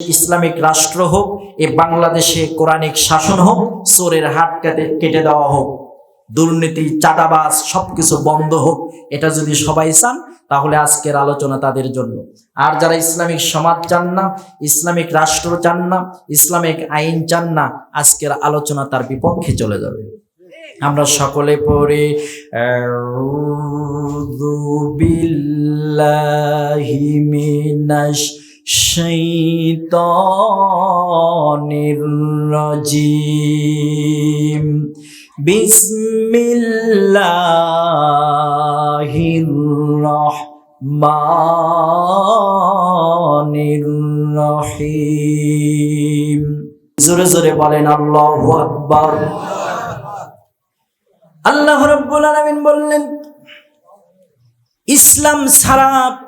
Islamic রাষ্ট্র হোক, এ বাংলাদেশে কোরআনিক শাসন হোক, চোরের হাত কেটে কেটে দেওয়া হোক, দুর্নীতি, চাঁদাবাজ সবকিছু বন্ধ হোক, এটা যদি সবাই চান, তাহলে আজকের আলোচনা তাদের জন্য। আর যারা ইসলামিক সমাজ চান না, ইসলামিক রাষ্ট্র চান না, ইসলামিক আইন চান না, আজকের আলোচনা তার বিপক্ষে চলে যাবে। আমরা সকলে পড়ি বিল্লাহি মিনাশ বিসমিল্লাহির রহমানির রহিম। জোরে জোরে বলেন আল্লাহ আকবার। আল্লাহ রব্বুল আলামিন বললেন ইসলাম ছাড়া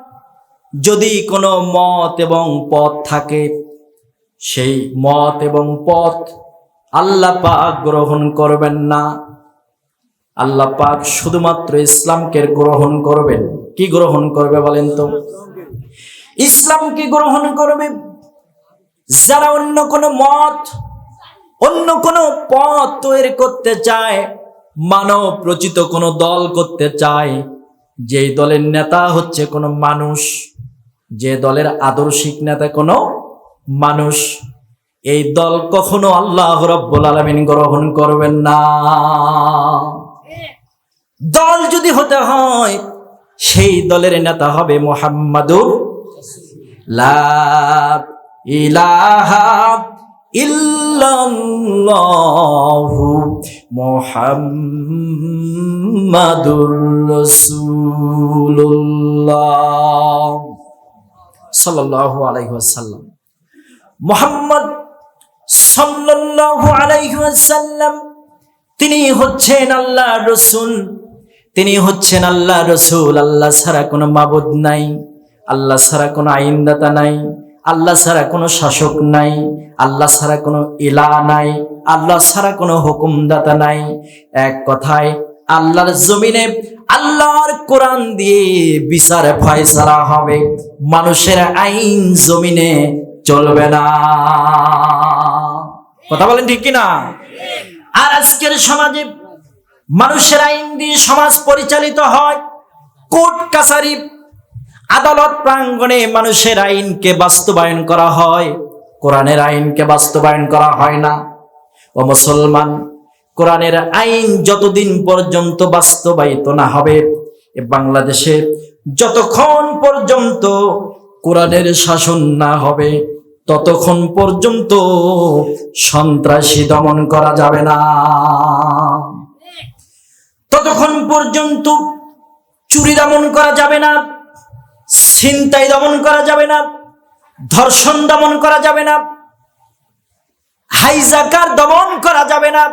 যদি কোনো মত এবং পথ থাকে, সেই মত এবং পথ আল্লাহ পাক গ্রহণ করবেন না। আল্লাহ পাক শুধুমাত্র ইসলামকে গ্রহণ করবেন। কি গ্রহণ করবে বলেন তো? ইসলামকে গ্রহণ করবে যারা অন্য কোনো মত, অন্য কোনো পথ তৈরি করতে চায়, মানব রচিত কোনো দল করতে চায়, যেই দলের নেতা হচ্ছে কোনো মানুষ। যে দলের আদর্শিক নেতা কোনো মানুষ, এই দল কখনো আল্লাহ রব্বুল আলমিন গ্রহণ করবেন না। দল যদি হতে হয়, সেই দলের নেতা হবে মোহাম্মদুর মুহাম্মাদুর রাসূলুল্লাহ। সাল্লাল্লাহু আলাইহি ওয়াসাল্লাম। মুহাম্মদ সাল্লাল্লাহু তিনি হচ্ছেন আল্লাহ রসুল। তিনি হচ্ছেন আল্লাহ রসুল। আল্লাহ ছাড়া কোনো মাবুদ নাই। আল্লাহ ছাড়া কোনো আইনদাতা নাই। আল্লাহ ছাড়া কোনো শাসক নাই। আল্লাহ ছাড়া কোনো ইলা নাই। আল্লাহ ছাড়া কোনো হুকুমদাতা নাই। এক কথায়, আল্লাহর জমিনে আল্লাহর কোরআন দিয়ে বিচার ফয়সালা হবে। মানুষের আইন জমিনে চলবে না। কথা বলেন ঠিক কিনা? আর আজকের সমাজে মানুষের আইন দিয়ে সমাজ পরিচালিত হয়, কোর্ট কাছারি আদালত প্রাঙ্গণে মানুষের আইনকে বাস্তবায়ন করা হয়, কোরআনের আইনকে বাস্তবায়ন করা হয় না। ও মুসলমান, কোরআনের আইন যতদিন পর্যন্ত বাস্তবায়িত না হবে বাংলাদেশে যতক্ষণ পর্যন্ত কোরআনের শাসন না হবে, ততক্ষণ পর্যন্ত সন্ত্রাসী দমন করা যাবে না। ততক্ষণ পর্যন্ত চুরি দমন করা যাবে না, ছিনতাই দমন করা যাবে না, ধর্ষণ দমন করা যাবে না, হাইজাকার দমন করা যাবে না।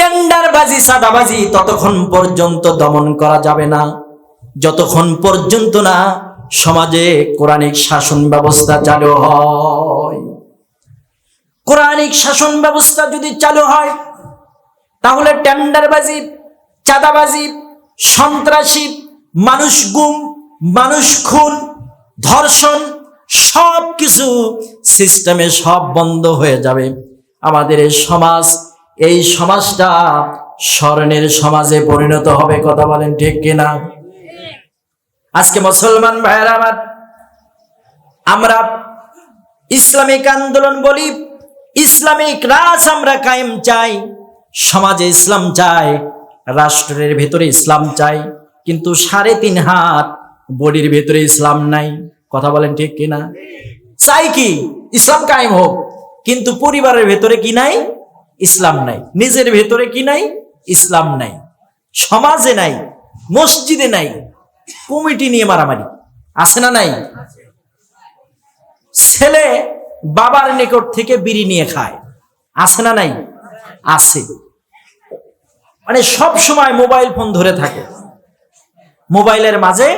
টেন্ডারবাজি সাদাবাজি ততক্ষণ পর্যন্ত দমন করা যাবে না। যতক্ষণ পর্যন্ত না সমাজে কোরআনিক শাসন ব্যবস্থা চালু হয়। কোরআনিক শাসন ব্যবস্থা যদি চালু হয়, তাহলে টেন্ডারবাজি চাঁদাবাজি, সন্ত্রাসী, মানুষ গুম, মানুষ খুন, ধর্ষণ সব কিছু সিস্টেমে সব বন্ধ হয়ে যাবে। আমাদের সমাজ এই সমাজটা স্মরণের সমাজে পরিণত হবে, কথা বলেন ঠিক কিনা? আজকে মুসলমান ভাইয়েরা আমার, আমরা ইসলামিক আন্দোলন বলি, ইসলামিক রাজ আমরা কায়েম চাই, সমাজে ইসলাম চাই, রাষ্ট্রের ভেতরে ইসলাম চাই, কিন্তু সাড়ে তিন হাত বডির ভেতরে ইসলাম নাই, কথা বলেন ঠিক কিনা? চাই কি, ইসলাম কায়েম হোক, কিন্তু পরিবারের ভেতরে কি নাই? ইসলাম নাই। নিজের ভেতরে কি নাই? ইসলাম নাই। সমাজে নাই, মসজিদে নাই, কমিটি নিয়ে মারামারি। আছে না নাই? ছেলে বাবার নিকট থেকে বিড়ি নিয়ে খায়। আছে না নাই? আছে। মানে সব সময় মোবাইল ফোন ধরে থাকে। মোবাইলের মাঝে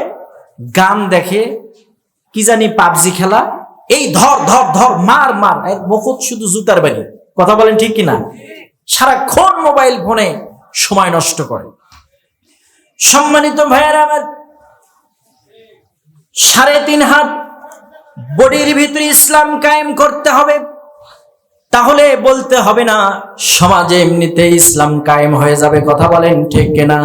গান দেখে, কি জানি পাবজি খেলা। এই ধর ধর ধর, মার মার। মুখত শুধু জুতার বাড়ি কথা বলেন ঠিক কিনা? সারাক্ষণ মোবাইল ফোনে সময় নষ্ট করে। সম্মানিত ভাইয়েরা, আমার সাড়ে তিন হাত বডির ভিতরে ইসলাম কায়েম করতে হবে। তাহলে বলতে হবে না, সমাজে এমনিতে ইসলাম কায়েম হয়ে যাবে, কথা বলেন ঠিক কিনা?